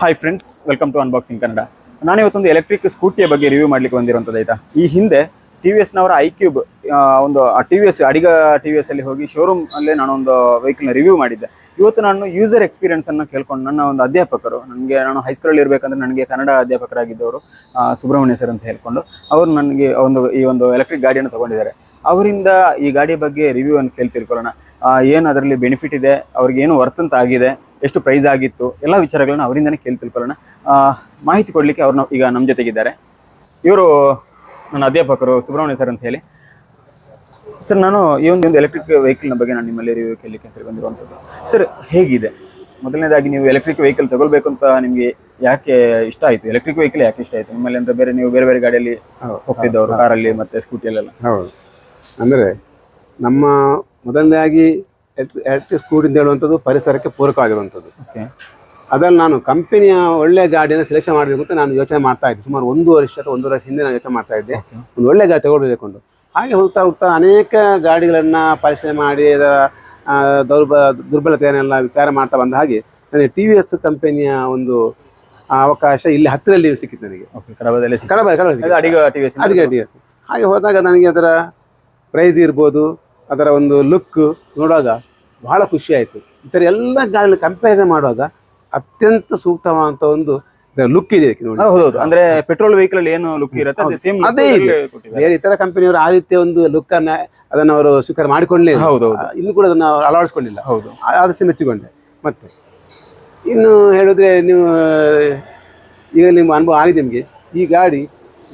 Hi friends welcome to unboxing Kannada ನಾನು ಇವತ್ತೊಂದು electric ಸ್ಕೂಟಿಯ ಬಗ್ಗೆ ರಿವ್ಯೂ ಮಾಡ್ಲಿಕ್ಕೆ ಬಂದಿರುವಂಥದ್ದು ಆಯ್ತಾ? ಈ ಹಿಂದೆ ಟಿ ವಿ ಎಸ್ನವರ ಐ ಕ್ಯೂಬ್ ಒಂದು T V S Adiga T V S ಅಲ್ಲಿ ಹೋಗಿ ಶೋರೂಮ್ ಅಲ್ಲೇ ನಾನೊಂದು ವೆಹಿಕಲ್ನ ರಿವ್ಯೂ ಮಾಡಿದ್ದೆ. ಇವತ್ತು ನಾನು ಯೂಸರ್ ಎಕ್ಸ್ಪೀರಿಯನ್ಸ್ ಅನ್ನು ಕೇಳ್ಕೊಂಡು ನನ್ನ ಒಂದು ಅಧ್ಯಾಪಕರು, ನನಗೆ ನಾನು ಹೈಸ್ಕೂಲಲ್ಲಿ ಇರಬೇಕಂದ್ರೆ ನನಗೆ ಕನ್ನಡ ಅಧ್ಯಾಪಕರಾಗಿದ್ದವರು ಸುಬ್ರಹ್ಮಣ್ಯ ಸರ್ ಅಂತ ಹೇಳ್ಕೊಂಡು ಅವರು ನನಗೆ ಒಂದು, ಈ ಒಂದು ಎಲೆಕ್ಟ್ರಿಕ್ ಗಾಡಿಯನ್ನು ತಗೊಂಡಿದ್ದಾರೆ. ಅವರಿಂದ ಈ ಗಾಡಿಯ ಬಗ್ಗೆ ರಿವ್ಯೂ ಅನ್ನು ಕೇಳಿ ತಿಳ್ಕೊಳ್ಳೋಣ ಏನು ಅದರಲ್ಲಿ ಬೆನಿಫಿಟ್ ಇದೆ ಅವ್ರಿಗೆ ಏನು ವರ್ತ್ ಅಂತ ಆಗಿದೆ ಎಷ್ಟು ಪ್ರೈಸ್ ಆಗಿತ್ತು ಎಲ್ಲ ವಿಚಾರಗಳನ್ನ ಅವರಿಂದನೇ ಕೇಳಿ ತಿಳ್ಕೊಳ್ಳೋಣ ಮಾಹಿತಿ ಕೊಡಲಿಕ್ಕೆ ಅವ್ರನ್ನ ಈಗ ನಮ್ಮ ಜೊತೆಗಿದ್ದಾರೆ. ಇವರು ನನ್ನ ಅಧ್ಯಾಪಕರು ಸುಬ್ರಹ್ಮಣ್ಯ ಸರ್ ಅಂತ ಹೇಳಿ. ಸರ್ ನಾನು ಈ ಒಂದು ಎಲೆಕ್ಟ್ರಿಕ್ ವೆಹಿಕಲ್ನ ಬಗ್ಗೆ ನಾನು ನಿಮ್ಮಲ್ಲಿ ರಿವ್ಯೂ ಕೇಳಲಿಕ್ಕೆ ಅಂತ ಬಂದಿರುವಂಥದ್ದು. ಸರ್ ಹೇಗಿದೆ? ಮೊದಲನೇದಾಗಿ ನೀವು ಎಲೆಕ್ಟ್ರಿಕ್ ವೆಹಿಕಲ್ ತಗೊಳ್ಬೇಕು ಅಂತ ನಿಮಗೆ ಯಾಕೆ ಇಷ್ಟ ಆಯಿತು? ಎಲೆಕ್ಟ್ರಿಕ್ ವೆಹಿಕಲ್ ಯಾಕೆ ಇಷ್ಟ ಆಯಿತು? ನಿಮ್ಮಲ್ಲಿ ಅಂದರೆ ಬೇರೆ ನೀವು ಬೇರೆ ಬೇರೆ ಗಾಡಿಯಲ್ಲಿ ಹೋಗ್ತಿದ್ದವರು ಕಾರಲ್ಲಿ ಮತ್ತೆ ಸ್ಕೂಟಿಯಲ್ಲೆಲ್ಲ ಹೌದು. ಅಂದರೆ ನಮ್ಮ ಮೊದಲನೇದಾಗಿ ಎಲೆಕ್ಟ್ರಿಕ್ ಸ್ಕೂಟಿ ಅಂತ ಹೇಳುವಂಥದ್ದು ಪರಿಸರಕ್ಕೆ ಪೂರಕವಾಗಿರುವಂಥದ್ದು. ಓಕೆ ಅದನ್ನು ನಾನು ಕಂಪನಿಯ ಒಳ್ಳೆ ಗಾಡಿಯನ್ನು ಸೆಲೆಕ್ಷನ್ ಮಾಡಬೇಕು ಅಂತ ನಾನು ಯೋಚನೆ ಮಾಡ್ತಾ ಇದ್ದೆ. ಸುಮಾರು ಒಂದು ವರ್ಷ ಅಥವಾ ಒಂದು ವರ್ಷ ಹಿಂದೆ ನಾನು ಯೋಚನೆ ಮಾಡ್ತಾ ಇದ್ದೆ. ಒಂದು ಒಳ್ಳೆ ಗಾಡಿ ತಗೊಳ್ಬೇಕೊಂಡು ಹಾಗೆ ಹೋಗ್ತಾ ಹೋಗ್ತಾ ಅನೇಕ ಗಾಡಿಗಳನ್ನು ಪರಿಶೀಲನೆ ಮಾಡಿ ಅದರ ದೌರ್ಬ ದುರ್ಬಲತೆಯನ್ನೆಲ್ಲ ವಿಚಾರ ಮಾಡ್ತಾ ಬಂದ ಹಾಗೆ ನನಗೆ ಟಿ ವಿ ಎಸ್ ಕಂಪನಿಯ ಒಂದು ಅವಕಾಶ ಇಲ್ಲಿ ಹತ್ತಿರಲ್ಲಿ ಸಿಕ್ಕಿತ್ತು ನನಗೆ. Okay ಕಡಬದಲ್ಲಿ Kadaba Kadaba. Adiga T V S ಅಡಿಗೆ ಅಡಿಗೆ ಹಾಗೆ ಹೋದಾಗ ನನಗೆ ಅದರ ಪ್ರೈಸ್ ಇರ್ಬೋದು ಅದರ ಒಂದು ಲುಕ್ ನೋಡುವಾಗ ಬಹಳ ಖುಷಿ ಆಯಿತು. ಈ ಥರ ಎಲ್ಲ ಗಾಡಿಗಳು ಕಂಪ್ಯಾರಿಸನ್ ಮಾಡುವಾಗ ಅತ್ಯಂತ ಸೂಕ್ತವಾದಂಥ ಒಂದು ಲುಕ್ ಇದೆ ನೋಡಿ. ಹೌದು ಅಂದ್ರೆ ಪೆಟ್ರೋಲ್ ವೆಹಿಕಲ್ ಅಲ್ಲಿ ಏನು ಲುಕ್ ಇರುತ್ತೆ ಅದೇ ಸೇಮ್ ಅದೇ ಇದೆ. ಬೇರೆ ಇತರ ಕಂಪನಿಯವರು ಆ ರೀತಿಯ ಒಂದು ಲುಕ್ ಅನ್ನ ಅದನ್ನು ಅವರು ಸ್ವೀಕಾರ ಮಾಡಿಕೊಂಡೇ ಹೌದು. ಇನ್ನು ಕೂಡ ಅದನ್ನ ಅಳವಡಿಸಿಕೊಂಡಿಲ್ಲ ಹೌದು. ಆದಷ್ಟು ಮೆಚ್ಚಿಕೊಂಡೆ. ಮತ್ತೆ ಇನ್ನು ಹೇಳಿದ್ರೆ ನೀವು ಈಗ ನಿಮ್ಮ ಅನುಭವ ಆಗಿದೆ ನಿಮಗೆ. ಈ ಗಾಡಿ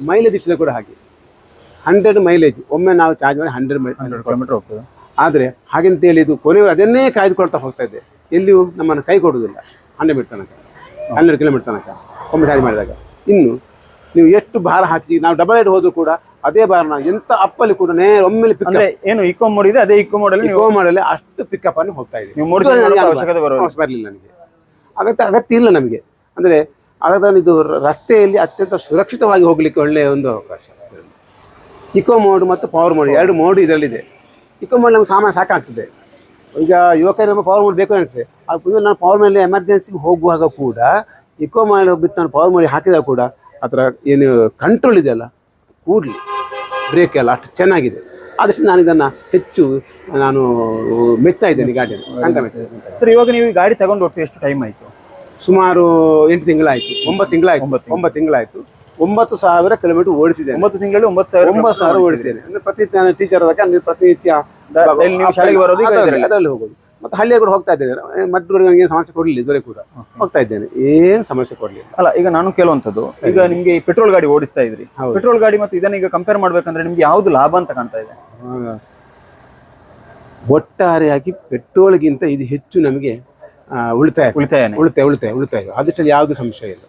ಮೈಲೇಜ್ ವಿಷಯ ಕೂಡ ಹಾಗೆ. ಹಂಡ್ರೆಡ್ ಮೈಲೇಜ್ ಒಮ್ಮೆ ನಾವು ಚಾರ್ಜ್ ಮಾಡಿ ಹಂಡ್ರೆಡ್ ಹಂಡ್ರೆಡ್ ಕಿಲೋಮೀಟರ್ ಹೋಗ್ತದೆ. ಆದರೆ ಹಾಗೆಂತೇಳಿ ಇದು ಕೊನೆಯವರು ಅದನ್ನೇ ಕಾಯ್ದುಕೊಳ್ತಾ ಹೋಗ್ತಾ ಇದೆ. ಎಲ್ಲಿಯೂ ನಮ್ಮನ್ನು ಕೈ ಕೊಡುವುದಿಲ್ಲ. ಹಂಡ್ರೆಡ್ ಮೀಟರ್ ತನಕ ಹನ್ನೆರಡು ಕಿಲೋಮೀಟರ್ ತನಕ ಒಮ್ಮೆ ಚಾರ್ಜ್ ಮಾಡಿದಾಗ. ಇನ್ನು ನೀವು ಎಷ್ಟು ಭಾರ ಹಾಕಿ ನಾವು ಡಬಲ್ ಏಟ್ ಹೋದ್ರು ಕೂಡ ಅದೇ ಭಾರ ನಾವು ಎಂತ ಅಪ್ಪಲ್ಲಿ ಕೂಡ ನೇರ ಒಮ್ಮೆಲೆ ಪಿಕ್ ಏನು ಇಕೋ ಮೋಡ್ ಇದೆ ಅದೇ ಇಕೋ ಮೋಡಲ್ಲಿ ಇಕೋ ನೀವು ಗೋ ಮಾಡಲಿ ಅಷ್ಟು ಪಿಕಪ್ ಅನ್ನು ಹೋಗ್ತಾ ಇದೆ ಬರಲಿಲ್ಲ ನನಗೆ ಅಗತ್ಯ ಅಗತ್ಯ ಇಲ್ಲ ನಮಗೆ. ಅಂದರೆ ಅದನ್ನು ಇದು ರಸ್ತೆಯಲ್ಲಿ ಅತ್ಯಂತ ಸುರಕ್ಷಿತವಾಗಿ ಹೋಗಲಿಕ್ಕೆ ಒಳ್ಳೆಯ ಒಂದು ಅವಕಾಶ. ಇಕೋ ಮೋಡ್ ಮತ್ತು ಪವರ್ ಮೋಡ್ ಎರಡು ಮೋಡ್ ಇದರಲ್ಲಿದೆ. ಇಕೋ ಮೋಡ್ ನಮ್ಗೆ ಸಾಮಾನ್ಯ ಸಾಕಾಗ್ತದೆ. ಈಗ ಯುವಕರಿಗೆ ನಮ್ಮ ಪವರ್ ಮೋಡ್ ಬೇಕು ಅನಿಸ್ತದೆ ಅದು ನಾನು ಪವರ್ ಮೇಲೆ ಎಮರ್ಜೆನ್ಸಿಗೆ ಹೋಗುವಾಗ ಕೂಡ ಇಕೋ ಮೋಡ್ ಬಿಟ್ಟು ನಾನು ಪವರ್ ಮೋಡ್ ಹಾಕಿದಾಗ ಕೂಡ ಅದರ ಏನು ಕಂಟ್ರೋಲ್ ಇದೆಯಲ್ಲ ಕೂಡಲಿ ಬ್ರೇಕ್ ಎಲ್ಲ ಅಷ್ಟು ಚೆನ್ನಾಗಿದೆ. ಆದಷ್ಟು ನಾನು ಇದನ್ನು ಹೆಚ್ಚು ನಾನು ಮೆತ್ತಾ ಇದ್ದೇನೆ ಈ ಗಾಡಿಯನ್ನು ಸರ್ ಇವಾಗ ನೀವು ಈ ಗಾಡಿ ತಗೊಂಡು ಒಟ್ಟು ಎಷ್ಟು ಟೈಮ್ ಆಯಿತು? ಸುಮಾರು ಎಂಟು ತಿಂಗಳಾಯಿತು. ಒಂಬತ್ತು ತಿಂಗಳಾಯಿತು. ಒಂಬತ್ತು. ಒಂಬತ್ತು ತಿಂಗಳಾಯ್ತು. ಒಂಬತ್ತು ಸಾವಿರ ಕಿಲೋಮೀಟರ್ ಓಡಿಸಿದ್ದೇನೆ. ಒಂಬತ್ತು ತಿಂಗಳು ಒಂಬತ್ತು ಸಾವಿರ ಒಂಬತ್ತು ಸಾವಿರ ಓಡಿಸಿದೆ ಅಂದ್ರೆ ಪ್ರತಿ ನಾನು ಟೀಚರ್ ಅದಕ್ಕೆ ಅಂದ್ರೆ ಪ್ರತಿನಿತ್ಯ ನೀವು ಶಾಲೆಗೆ ಬರೋದು ಅದರಲ್ಲಿ- ಹೋಗೋದು. ಮತ್ತೆ ಹಳ್ಳಿಯ ಕೂಡ ಹೋಗ್ತಾ ಇದ್ದೇನೆ. ಮಟ್ಟೂರಿಗೆ ನನಗೆ ಸಮಸ್ಯೆ ಕೊಡಲಿಲ್ಲ ಇದುವರೆ ಕೂಡ. ಹೋಗ್ತಾ ಇದ್ದೇನೆ. ಏನು ಸಮಸ್ಯೆ ಕೊಡಲಿಲ್ಲ. ಅಲ್ಲ ಈಗ ನಾನು ಕೇಳುವಂಥದ್ದು ಈಗ ನಿಮಗೆ ಪೆಟ್ರೋಲ್ ಗಾಡಿ ಓಡಿಸ್ತಾ ಇದ್ರಿ. ಪೆಟ್ರೋಲ್ ಗಾಡಿ ಮತ್ತು ಇದನ್ನ ಈಗ ಕಂಪೇರ್ ಮಾಡ್ಬೇಕಂದ್ರೆ ನಿಮ್ಗೆ ಯಾವ್ದು ಲಾಭ ಅಂತ ಕಾಣ್ತಾ ಇದೆ? ಒಟ್ಟಾರೆಯಾಗಿ ಪೆಟ್ರೋಲ್ಗಿಂತ ಇದು ಹೆಚ್ಚು ನಮಗೆ ಉಳಿತಾಯ ಉಳಿತಾಯ ಉಳಿತಾಯ ಉಳಿತಾಯ. ಅದರಲ್ಲಿ ಯಾವುದು ಸಂಶಯ ಇಲ್ಲ.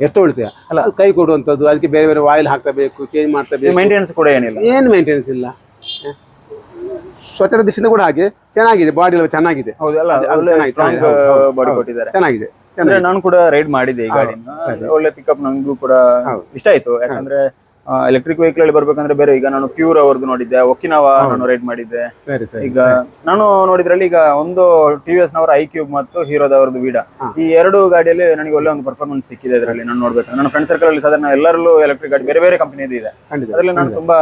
ಎಷ್ಟು ಉಳಿತೀಯ ಅಲ್ಲ ಕೈ ಕೊಡುವಂಥದ್ದು ಅದಕ್ಕೆ ಬೇರೆ ಬೇರೆ ಆಯಿಲ್ ಹಾಕ್ತಾ ಬೇಕು ಚೇಂಜ್ ಮಾಡ್ತಾ ಬೇಕು ಮೇಂಟೆನೆನ್ಸ್ ಕೂಡ ಏನಿಲ್ಲ. ಏನು ಮೇಂಟೆನೆನ್ಸ್ ಇಲ್ಲ? ಸ್ವಚ್ಛತೆ ದೃಷ್ಟಿಯಿಂದ ಕೂಡ ಹಾಗೆ ಚೆನ್ನಾಗಿದೆ ಬಾಡಿ ಎಲ್ಲ ಚೆನ್ನಾಗಿದೆ. ಬಾಡಿ ಕೊಟ್ಟಿದ್ದಾರೆ. ಚೆನ್ನಾಗಿದೆ ನಾನು ಕೂಡ ರೈಡ್ ಮಾಡಿದ್ದೆ ಈ ಗಾಡಿನ. ಒಳ್ಳೆ ಪಿಕಪ್ ನಂಗೂ ಕೂಡ ಇಷ್ಟ ಆಯ್ತು. ಯಾಕಂದ್ರೆ ಎಲೆಕ್ಟ್ರಿಕ್ ವೆಹಿಕಲ್ ಅಲ್ಲಿ ಬರ್ಬೇಕಂದ್ರೆ ಬೇರೆ ಈಗ ನಾನು ಪ್ಯೂರ್ ಅವ್ರದ್ದು ನೋಡಿದ್ದೆ ಒಕಿನವ ನಾನು ರೈಡ್ ಮಾಡಿದ್ದೆ. ಈಗ ನಾನು ನೋಡಿದ್ರಲ್ಲಿ ಈಗ ಒಂದು ಟಿವಿಎಸ್ ನವರ ಐ ಕ್ಯೂಬ್ ಮತ್ತು ಹೀರೋದವ್ರದ್ದು ವೀಡ ಈ ಎರಡು ಗಾಡಿಯಲ್ಲಿ ನನಗೆ ಒಳ್ಳೆ ಒಂದು ಪರ್ಫಾರ್ಮೆನ್ಸ್ ಸಿಕ್ಕಿದೆ ಇದರಲ್ಲಿ ನಾನು ನೋಡ್ಬೇಕು. ನನ್ನ ಫ್ರೆಂಡ್ ಸರ್ಕಲ್ ಅಲ್ಲಿ ಸಾಧಾರಣ ಎಲ್ಲರಲ್ಲೂ ಎಲೆಕ್ಟ್ರಿಕ್ ಗಾಡಿ ಬೇರೆ ಬೇರೆ ಕಂಪನಿ ಇದೆ. ಅದರಲ್ಲಿ ನಾನು ತುಂಬಾ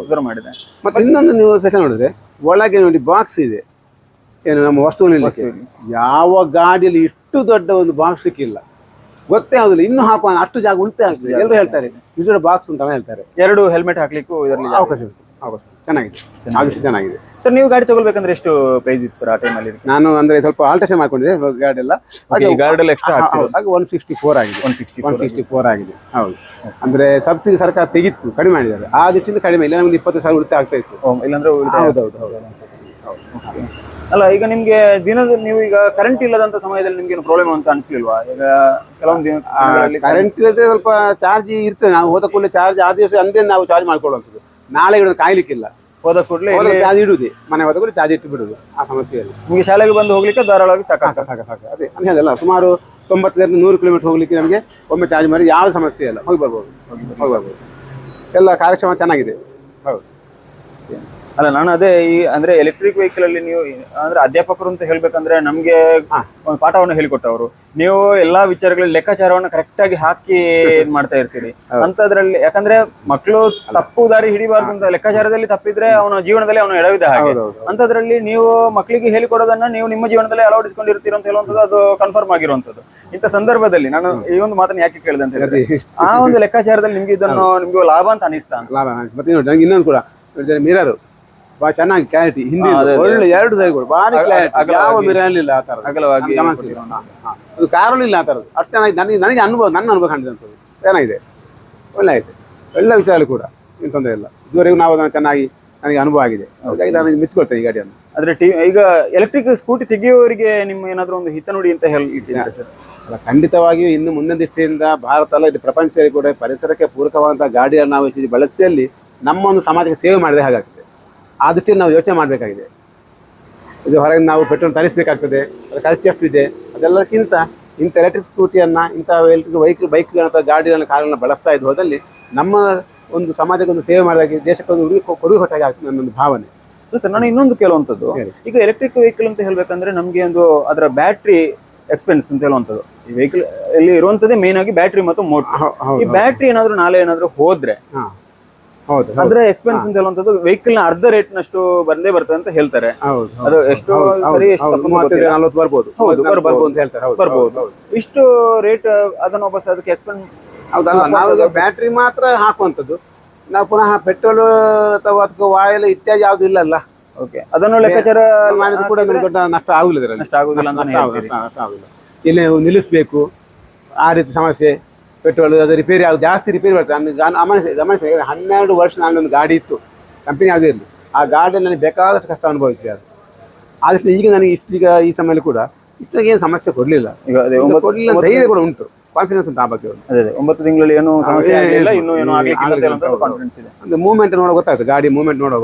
ಅಬ್ಸರ್ವ್ ಮಾಡಿದೆ. ಮತ್ತೆ ಇನ್ನೊಂದು ನೀವು ಕೆಲಸ ನೋಡಿದ್ರೆ ಒಳಗೆ ನೋಡಿ ಬಾಕ್ಸ್ ಇದೆ. ಏನು ನಮ್ಮ ವಸ್ತುವಿನಲ್ಲಿ ಯಾವ ಗಾಡಿಯಲ್ಲಿ ಇಷ್ಟು ದೊಡ್ಡ ಒಂದು ಬಾಕ್ಸ್ ಸಿಕ್ಕಿಲ್ಲ. ಗೊತ್ತೇ ಆಗುದಿಲ್ಲ. ಇನ್ನು ಹಾಕುವ ಅಷ್ಟು ಜಾಗ ಉಳಿತೇ ಆಗ್ತದೆ. ಎಲ್ಲರೂ ಹೇಳ್ತಾರೆ ಯೂಸರ್ ಬಾಕ್ಸ್ ಅಂತ ಹೇಳ್ತಾರೆ. ಎರಡು ಹೆಲ್ಮೆಟ್ ಹಾಕ್ಲಿಕ್ಕೂ ಇದರಲ್ಲಿ ಅವಕಾಶ ಉಂಟು. ಅವಕಾಶ ಚೆನ್ನಾಗಿದೆ. ಆದಷ್ಟು ಚೆನ್ನಾಗಿದೆ. ಸರ್ ನೀವು ಗಾಡಿ ತಗೊಳ್ಬೇಕಂದ್ರೆ ಎಷ್ಟು ಪ್ರೈಸ್ ಇತ್ತು ಸರ್ ಆ ಟೈಮಲ್ಲಿ ನಾನು ಅಂದ್ರೆ ಸ್ವಲ್ಪ ಆಲ್ಟ್ರೇಷನ್ ಮಾಡ್ಕೊಂಡಿದ್ದೆ ಗಾಡಿ ಎಲ್ಲ. ಗಾಡಿ ಎಲ್ಲ ಎಕ್ಸ್ಟ್ರಾ ಹಾಗೆ ಒನ್ ಸಿಕ್ಸ್ಟಿ ಫೋರ್ ಆಗಿದೆ. One sixty one sixty four ಆಗಿದೆ. ಹೌದು. ಅಂದ್ರೆ ಸಬ್ಸಿಡಿ ಸರ್ಕಾರ ತೆಗಿತ್ತು ಕಡಿಮೆ ಮಾಡಿದ್ದಾರೆ. ಆ ದೃಷ್ಟಿಯಿಂದ ಕಡಿಮೆ ಇಲ್ಲ. ನಮ್ಗೆ ಇಪ್ಪತ್ತು ಸಾವಿರ ಉಳಿತಾಯ ಆಗ್ತಾ ಇತ್ತು. ಇಲ್ಲಾಂದ್ರೆ ಹೌದು ಹೌದೌದು ಹೌದು. ಅಲ್ಲ ಈಗ ನಿಮ್ಗೆ ದಿನದ ನೀವು ಈಗ ಕರೆಂಟ್ ಇಲ್ಲದಂತ ಸಮಯದಲ್ಲಿ ನಿಮ್ಗೆ ಪ್ರಾಬ್ಲಮ್ ಅಂತ ಅನ್ಸಿಲ್ವಾ ಈಗ ಕೆಲವೊಂದು ದಿನ- ಕರೆಂಟ್ ಇಲ್ಲದೆ ಸ್ವಲ್ಪ ಚಾರ್ಜ್ ಇರ್ತದೆ. ನಾವು ಹೋದ ಕೂಡಲೇ ಚಾರ್ಜ್ ಆ ದಿವಸ ಅಂದೇ ನಾವು ಚಾರ್ಜ್ ಮಾಡ್ಕೊಳ್ಳುವಂಥದ್ದು. ನಾಳೆ ಇಡೋದು ಕಾಯ್ಲಿಕ್ಕಿಲ್ಲ. ಹೋದ ಕೂಡಲೇ ಚಾರ್ಜ್ ಇಡುದು. ಮನೆ ಹೋದ ಕೂಡ ಚಾರ್ಜ್ ಇಟ್ಟು ಬಿಡುದು ಆ ಸಮಸ್ಯೆಯಲ್ಲಿ. ನಿಮ್ಗೆ ಶಾಲೆಗೆ ಬಂದು ಹೋಗ್ಲಿಕ್ಕೆ ಧಾರಾಳವಾಗಿ ಸಾಕು ಸಾಕು ಸಾಕು. ಅದೇ ಅಂದ್ರೆ ಅದಲ್ಲ. ಸುಮಾರು ತೊಂಬತ್ತರಿಂದ ನೂರು ಕಿಲೋಮೀಟರ್ ಹೋಗ್ಲಿಕ್ಕೆ ನಮಗೆ ಒಮ್ಮೆ ಚಾರ್ಜ್ ಮಾಡಿ ಯಾವ ಸಮಸ್ಯೆ ಇಲ್ಲ. ಹೋಗಿ ಬರ್ಬೋದು. ಹೋಗಿ ಬರ್ಬೋದು. ಎಲ್ಲ ಕಾರ್ಯಕ್ರಮ ಚೆನ್ನಾಗಿದೆ. ಹೌದು. ಅಲ್ಲ ನಾನು ಅದೇ ಈ ಅಂದ್ರೆ ಎಲೆಕ್ಟ್ರಿಕ್ ವೆಹಿಕಲ್ ಅಲ್ಲಿ ನೀವು ಅಂದ್ರೆ ಅಧ್ಯಾಪಕರು ಅಂತ ಹೇಳ್ಬೇಕಂದ್ರೆ ನಮ್ಗೆ. ಒಂದು ಪಾಠವನ್ನು ಹೇಳಿಕೊಟ್ಟವರು. ನೀವು ಎಲ್ಲಾ ವಿಚಾರಗಳಲ್ಲಿ ಲೆಕ್ಕಾಚಾರವನ್ನು ಕರೆಕ್ಟ್ ಆಗಿ ಹಾಕಿ ಏನ್ ಮಾಡ್ತಾ ಇರ್ತೀರಿ. ಅಂತದ್ರಲ್ಲಿ ಯಾಕಂದ್ರೆ ಮಕ್ಕಳು ತಪ್ಪು ದಾರಿ ಹಿಡಿಬಾರ್ದು ಅಂತ ಲೆಕ್ಕಾಚಾರದಲ್ಲಿ ತಪ್ಪಿದ್ರೆ ಅವನ ಜೀವನದಲ್ಲಿ ಅವನು ಎಡವಿದ ಹಾಗೆ. ಅಂತದ್ರಲ್ಲಿ ನೀವು ಮಕ್ಕಳಿಗೆ ಹೇಳಿಕೊಡೋದನ್ನ ನೀವು ನಿಮ್ಮ ಜೀವನದಲ್ಲಿ ಅಳವಡಿಸಿಕೊಂಡಿರ್ತೀರ ಅಂತ ಹೇಳುವಂತದ್ದು ಅದು ಕನ್ಫರ್ಮ್ ಆಗಿರುವಂತದ್ದು ಇಂಥ ಸಂದರ್ಭದಲ್ಲಿ ನಾನು ಈ ಒಂದು ಮಾತನ್ನ ಯಾಕೆ ಕೇಳಿದೆ ಅಂತ ಹೇಳಿದ್ರೆ ಆ ಒಂದು ಲೆಕ್ಕಾಚಾರದಲ್ಲಿ ನಿಮ್ಗೆ ಇದನ್ನು ನಿಮ್ಗೆ ಲಾಭ ಅಂತ ಅನಿಸ್ತಾ ಲಾಭ. ಮತ್ತೆ ಇನ್ನೊಂದು ಕೂಡ. ಮಿರರ್ ಬಾ ಚೆನ್ನಾಗಿ ಕ್ಲಾರಿಟಿ ಹಿಂದೆ. ಒಳ್ಳೆ ಎರಡು ಬಾರಿ ಭಾರಿ ಕ್ಲಾರಿಟಿ. ಯಾವ ಮಿರರ್ ಇಲ್ಲ ಆ ಅಗಲವಾಗಿ. ಅದು ಕಾರಲ್ಲಿ ಇಲ್ಲ ಆ ಥರದ್ದು ಅಷ್ಟು ಚೆನ್ನಾಗಿ ನನಗೆ ನನಗೆ ಅನುಭವ ನನ್ನ ಅನುಭವ ಕಂಡಿದಂಥದ್ದು. ಚೆನ್ನಾಗಿದೆ. ಒಳ್ಳೆ ಆಯ್ತು. ಒಳ್ಳೆ ವಿಚಾರ ಕೂಡ. ಏನು ತೊಂದರೆ ಇಲ್ಲ. ಇದುವರೆಗೂ ನಾವು ಅದನ್ನು ಚೆನ್ನಾಗಿ ನನಗೆ ಅನುಭವ ಆಗಿದೆ. ಹಾಗಾಗಿ ನಾನು ಮೆಚ್ಕೊಳ್ತೇನೆ ಈ ಗಾಡಿಯನ್ನು. ಆದ್ರೆ ಟಿ ಈಗ ಎಲೆಕ್ಟ್ರಿಕ್ ಸ್ಕೂಟಿ ತೆಗೆಯುವವರಿಗೆ ನಿಮ್ಮ ಏನಾದರೂ ಒಂದು ಹಿತನುಡಿ ಅಂತ ಹೇಳಿ ಇಟ್ಟಿದ್ದಾರೆ ಸರ್? ಅಲ್ಲ ಖಂಡಿತವಾಗಿಯೂ ಇನ್ನು ಮುಂದಿನ ದೃಷ್ಟಿಯಿಂದ ಭಾರತ ಅಲ್ಲ ಇದು ಪ್ರಪಂಚದಲ್ಲಿ ಕೂಡ ಪರಿಸರಕ್ಕೆ ಪೂರಕವಾದಂಥ ಗಾಡಿಯನ್ನು ನಾವು ಬಳಸಿಯಲ್ಲಿ ನಮ್ಮ ಒಂದು ಸಮಾಜಕ್ಕೆ ಸೇವೆ ಮಾಡಿದೆ ಹಾಗಾಗ್ತದೆ. ಆ ದೃಷ್ಟಿಯಲ್ಲಿ ನಾವು ಯೋಚನೆ ಮಾಡಬೇಕಾಗಿದೆ. ಇದು ಹೊರಗೆ ನಾವು ಪೆಟ್ರೋಲ್ ತರಿಸಬೇಕಾಗ್ತದೆ ಅದರ ಖರ್ಚು ಇದೆ ಅದೆಲ್ಲಕ್ಕಿಂತ ಇಂಥ ಎಲೆಕ್ಟ್ರಿಕ್ ಸ್ಕೂಟಿಯನ್ನು ಇಂಥ ಎಲೆಕ್ಟ್ರಿಕ್ ಬೈಕ್ ಬೈಕ್ಗಳನ್ನ ಅಥವಾ ಗಾಡಿಗಳನ್ನ ಕಾರನ್ನು ಬಳಸ್ತಾ ಇದ್ದು ಹೋದಲ್ಲಿ ನಮ್ಮ ಒಂದು ಸಮಾಜಕ್ಕೆ ಒಂದು ಸೇವೆ ಮಾಡಿದಾಗ ದೇಶಕ್ಕೆ ಒಂದು ಉಡುಗೆ ಕೊಡುಗೆ ಹೊಟ್ಟಾಗಿ ಆಗ್ತದೆ ನನ್ನೊಂದು ಭಾವನೆ. ಸರ್ ನಾನು ಇನ್ನೊಂದು ಕೆಲವಂಥದ್ದು. ಈಗ ಎಲೆಕ್ಟ್ರಿಕ್ ವೆಹಿಕಲ್ ಅಂತ ಹೇಳಬೇಕಂದ್ರೆ ನಮಗೆ ಒಂದು ಅದರ ಬ್ಯಾಟ್ರಿ ಎಕ್ಸ್ಪೆನ್ಸ್ ಅಂತ ಹೇಳುವಂಥದ್ದು. ಈ ವೆಹಿಕಲ್ ಅಲ್ಲಿ ಇರುವಂಥದ್ದೇ ಮೇನ್ ಆಗಿ ಬ್ಯಾಟ್ರಿ ಮತ್ತು ಮೋಟರ್ ಈ ಬ್ಯಾಟ್ರಿ ಏನಾದರೂ ನಾಳೆ ಏನಾದರೂ ಹೋದ್ರೆ ಅದ್ರ ಎಕ್ಸ್ಪೆನ್ಸ್ ಅಂತ ಹೇಳುವಂತದ್ದು ವೆಹಿಕಲ್ನ ಅರ್ಧ ರೇಟ್ ನಷ್ಟು ಬಂದೇ ಬರ್ತದೆ ಅಂತ ಹೇಳ್ತಾರೆ. ಅದು ಎಷ್ಟು ಸರಿ ಎಷ್ಟು. ಬರ್ಬೋದು. ಹೌದು, ಬರ್ಬೋದು. ಅಂತ ಹೇಳ್ತಾರೆ. ಬರ್ಬೋದು. ಇಷ್ಟು ರೇಟ್ ಅದನ್ನ ವಾಪಸ್ ಅದಕ್ಕೆ ನಾವು ಬ್ಯಾಟ್ರಿ ಮಾತ್ರ ಹಾಕುವಂತದ್ದು ನಾವು ಪುನಃ ಪೆಟ್ರೋಲ್ ಅಥವಾ ಅದಕ್ಕೆ ವಾಯಲ್ ಇತ್ಯಾದಿ ಯಾವ್ದು ಇಲ್ಲಲ್ಲ. ಓಕೆ ಅದನ್ನು ಲೆಕ್ಕಾಚಾರ ಮಾಡಿದ್ರು ಕೂಡ ದೊಡ್ಡ ನಷ್ಟ ಆಗುದಿಲ್ಲ ನಷ್ಟ ಆಗುದಿಲ್ಲ, ಇಲ್ಲಿ ನಿಲ್ಲಿಸ್ಬೇಕು. ಆ ರೀತಿ ಸಮಸ್ಯೆ. ಪೆಟ್ರೋಲ್ ಅದು ರಿಪೇರಿ ಆಗ ಜಾಸ್ತಿ ರಿಪೇರಿ ಮಾಡ್ತಾರೆ. ನಾನು ಗಮನಿಸಿ ಗಮನಿಸಿ ಹನ್ನೆರಡು ವರ್ಷ ನಾನೊಂದು ಗಾಡಿ ಇತ್ತು. ಕಂಪನಿ ಯಾವುದೇ ಇರಲಿ. ಆ ಗಾಡಿಯಲ್ಲಿ ನನಗೆ ಬೇಕಾದಷ್ಟು ಕಷ್ಟ ಅನುಭವಿಸಿದೆ ಅದು. ಆದಷ್ಟು ಈಗ ನನಗೆ ಇಷ್ಟೀಗ ಈ ಸಮಯದಲ್ಲಿ ಕೂಡ ಇಷ್ಟಾಗಿ ಏನು ಸಮಸ್ಯೆ ಕೊಡಲಿಲ್ಲ. ಈಗ ಅದೇ ಒಂಬತ್ತು ಕೊಡಲಿಲ್ಲ ಧೈರ್ಯ ಕೂಡ ಉಂಟು. ಕಾನ್ಫಿಡೆನ್ಸ್ ಉಂಟು ಆ ಬಗ್ಗೆ ಅದೇ ಒಂಬತ್ತು ತಿಂಗಳಲ್ಲಿ ಏನು ಸಮಸ್ಯೆ ಇಲ್ಲ ಇನ್ನೂ ಏನು- ಅಂತ ಆಗ್ಲಿಲ್ಲ ಕಾನ್ಫಿಡೆನ್ಸ್ ಇದೆ. ಒಂದು ಮೂವ್ಮೆಂಟ್ ನೋಡೋ ಗೊತ್ತಾಗ್ತದೆ ಗಾಡಿ ಮೂವ್ಮೆಂಟ್ ನೋಡೋ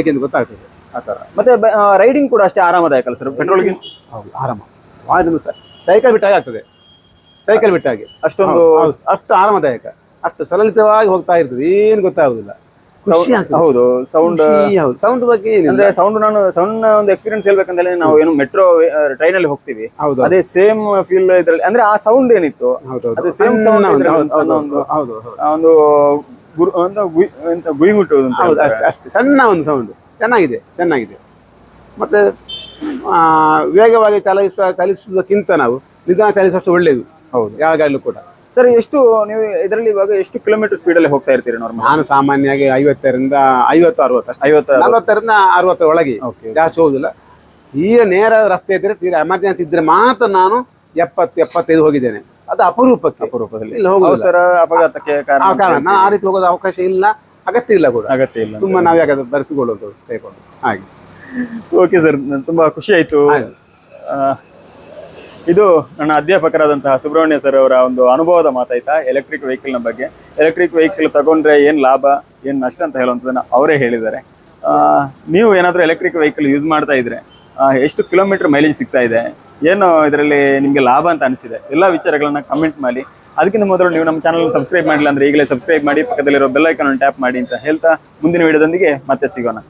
ಏಕೆಂದು ಗೊತ್ತಾಗ್ತದೆ ಆ ಥರ. ಮತ್ತೆ ರೈಡಿಂಗ್ ಕೂಡ ಅಷ್ಟೇ ಆರಾಮದಾಯಕ ಅಲ್ಲ ಸರ್ ಪೆಟ್ರೋಲ್ಗೆ ಹೌದು ಆರಾಮ ಸರ್ ಸೈಕಲ್ ಬಿಟ್ಟಾಗ ಆಗ್ತದೆ. ಸೈಕಲ್ ಬಿಟ್ಟಾಗೆ ಅಷ್ಟೊಂದು. ಅಷ್ಟು ಆರಾಮದಾಯಕ. ಅಷ್ಟು ಸಲಲಿತವಾಗಿ ಹೋಗ್ತಾ ಇರ್ತದೆ ಏನು ಗೊತ್ತಾಗುದಿಲ್ಲ. ಹೌದು ಸೌಂಡ್ ಹೌದು. ಸೌಂಡ್ ಬಗ್ಗೆ ಅಂದ್ರೆ ಸೌಂಡ್ ನಾನು ಸೌಂಡ್ ಒಂದು ಎಕ್ಸ್ಪೀರಿಯನ್ಸ್ ಹೇಳ್ಬೇಕಂದ್ರೆ ನಾವು ಏನು ಮೆಟ್ರೋ ಟ್ರೈನ್ ಅಲ್ಲಿ ಹೋಗ್ತೀವಿ. ಹೌದು ಅದೇ ಸೇಮ್ ಫೀಲ್ ಇದ್ರಲ್ಲಿ ಅಂದ್ರೆ ಆ ಸೌಂಡ್ ಏನಿತ್ತು? ಹೌದು ಹೌದು. ಸೌಂಡ್ ಒಂದು, ಗುರು ಅಂತ ಎಂತ ಮುಟ್ಟುವುದು. ಅಷ್ಟೇ ಸಣ್ಣ ಒಂದು ಸೌಂಡ್ ಚೆನ್ನಾಗಿದೆ ಚೆನ್ನಾಗಿದೆ. ಮತ್ತೆ ಆ, ವೇಗವಾಗಿ ಚಲಿಸ ಚಲಿಸುವುದಕ್ಕಿಂತ ನಾವು ನಿಧಾನ ಚಲಿಸುವಷ್ಟು ಒಳ್ಳೆಯದು. ಹೌದು. ಯಾವಾಗಲೂ ಗಾಡಿಲೂ ಕೂಡ. ಸರ್ ಎಷ್ಟು ನೀವು ಇದರಲ್ಲಿ ಇವಾಗ ಎಷ್ಟು ಕಿಲೋಮೀಟರ್ ಸ್ಪೀಡ್ ಅಲ್ಲಿ ಹೋಗ್ತಾ ಇರ್ತೀರಿ ನಾರ್ಮಲ್ ನಾನು ಸಾಮಾನ್ಯವಾಗಿ ಐವತ್ತರಿಂದ ಐವತ್ತು ಅರವತ್ತು ಅಷ್ಟೇ. ಐವತ್ತು ನಲವತ್ತರಿಂದ ಅರವತ್ತರ ಒಳಗೆ. ಜಾಸ್ತಿ ಹೋಗುದಿಲ್ಲ. ತೀರಾ ನೇರ ರಸ್ತೆ ಇದ್ರೆ ತೀರಾ ಎಮರ್ಜೆನ್ಸಿ ಇದ್ರೆ ಮಾತ್ರ ನಾನು ಎಪ್ಪತ್ತು ಎಪ್ಪತ್ತೈದು ಹೋಗಿದ್ದೇನೆ. ಅದು ಅಪರೂಪಕ್ಕೆ. ಅಪರೂಪದಲ್ಲಿ ಇಲ್ಲಿ ಹೋಗುವ ಅವಸರ ಅಪಘಾತಕ್ಕೆ ಕಾರಣ ನಾನು ಆ ರೀತಿ ಹೋಗೋದು ಅವಕಾಶ ಇಲ್ಲ ಅಗತ್ಯ ಇಲ್ಲ ಕೂಡ. ಅಗತ್ಯ ಇಲ್ಲ. ತುಂಬಾ ನಾವು ಯಾಕಂದ್ರೆ ಬರೆಸಿಕೊಳ್ಳೋದು ಹಾಗೆ. ಓಕೆ ಸರ್ ತುಂಬಾ ಖುಷಿ ಆಯ್ತು. ಇದು ನನ್ನ ಅಧ್ಯಾಪಕರಾದಂತಹ ಸುಬ್ರಹ್ಮಣ್ಯ ಸರ್ ಅವರ ಒಂದು ಅನುಭವದ ಮಾತಾಯ್ತಾ ಎಲೆಕ್ಟ್ರಿಕ್ ವೆಹಿಕಲ್ನ ಬಗ್ಗೆ. ಎಲೆಕ್ಟ್ರಿಕ್ ವೆಹಿಕಲ್ ತಗೊಂಡ್ರೆ ಏನು ಲಾಭ, ಏನು ನಷ್ಟ ಅಂತ ಹೇಳುವಂಥದ್ದನ್ನು ಅವರೇ ಹೇಳಿದ್ದಾರೆ. ನೀವು ಏನಾದರೂ ಎಲೆಕ್ಟ್ರಿಕ್ ವೆಹಿಕಲ್ ಯೂಸ್ ಮಾಡ್ತಾ ಇದ್ರೆ ಎಷ್ಟು ಕಿಲೋಮೀಟರ್ ಮೈಲೇಜ್ ಸಿಗ್ತಾ ಇದೆ, ಏನು ಇದರಲ್ಲಿ ನಿಮಗೆ ಲಾಭ ಅಂತ ಅನಿಸಿದೆ, ಎಲ್ಲ ವಿಚಾರಗಳನ್ನ ಕಮೆಂಟ್ ಮಾಡಿ. ಅದಕ್ಕಿಂತ ಮೊದಲು ನೀವು ನಮ್ಮ ಚಾನಲ್ ಸಬ್ಸ್ಕ್ರೈಬ್ ಮಾಡಿಲ್ಲ ಅಂದರೆ ಈಗಲೇ ಸಬ್ಸ್ಕ್ರೈಬ್ ಮಾಡಿ, ಪಕ್ಕದಲ್ಲಿರೋ ಬೆಲ್ ಐಕಾನ್ ಟ್ಯಾಪ್ ಮಾಡಿ ಅಂತ ಹೇಳ್ತಾ ಮುಂದಿನ ವಿಡಿಯೋದೊಂದಿಗೆ ಮತ್ತೆ ಸಿಗೋಣ.